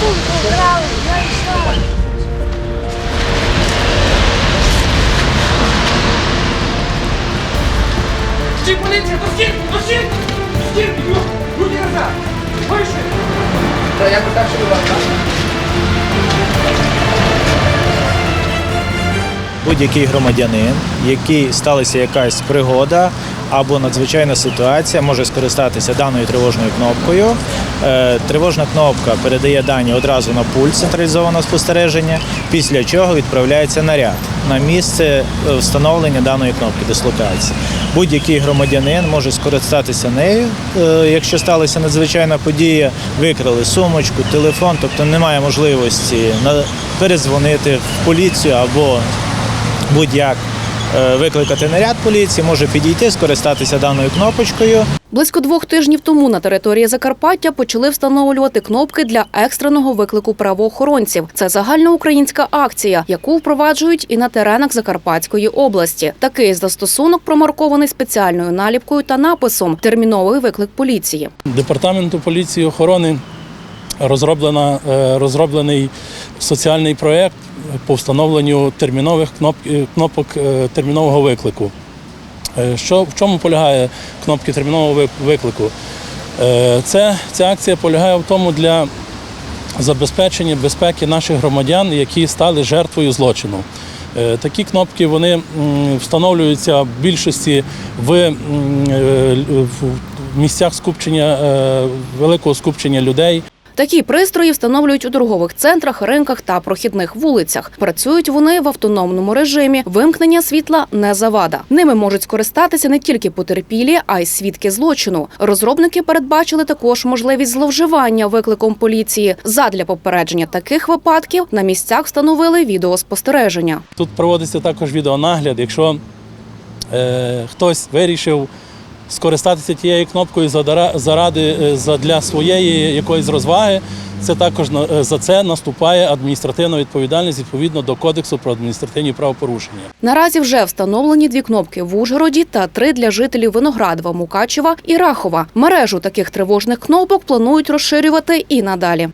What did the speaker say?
сумку брали, знайшла. Всі поліція, до стінки, до стінки! До стінки, ю, назад! Вийшли! Та я питав, що ви вас Будь-який громадянин, який сталася якась пригода або надзвичайна ситуація, може скористатися даною тривожною кнопкою. Е, Тривожна кнопка передає дані одразу на пульт централізованого спостереження, після чого відправляється наряд на місце е, встановлення даної кнопки дислокації. Будь-який громадянин може скористатися нею, е, якщо сталася надзвичайна подія, викрали сумочку, телефон, тобто немає можливості перезвонити в поліцію або будь-як викликати наряд поліції, може підійти, скористатися даною кнопочкою. Близько двох тижнів тому на території Закарпаття почали встановлювати кнопки для екстреного виклику правоохоронців. Це загальноукраїнська акція, яку впроваджують і на теренах Закарпатської області. Такий застосунок промаркований спеціальною наліпкою та написом Терміновий виклик поліції. Департаменту поліції охорони розроблена, е, розроблений соціальний проєкт по встановленню термінових е, кнопок е, термінового виклику. Е, Що, в чому полягає кнопки термінового виклику? Це, ця акція полягає в тому для забезпечення безпеки наших громадян, які стали жертвою злочину. Такі кнопки вони встановлюються в більшості в, місцях скупчення великого скупчення людей. Такі пристрої встановлюють у торгових центрах, ринках та прохідних вулицях. Працюють вони в автономному режимі. Вимкнення світла не завада. Ними можуть скористатися не тільки потерпілі, а й свідки злочину. Розробники передбачили також можливість зловживання викликом поліції. Задля попередження таких випадків на місцях встановили відеоспостереження. Тут проводиться також відеонагляд. Якщо е, хтось вирішив скористатися тією кнопкою заради е, задля своєї якоїсь розваги, це також е, за це наступає адміністративна відповідальність відповідно до Кодексу про адміністративні правопорушення. Наразі вже встановлені дві кнопки в Ужгороді та три для жителів Виноградова, Мукачева і Рахова. Мережу таких тривожних кнопок планують розширювати і надалі.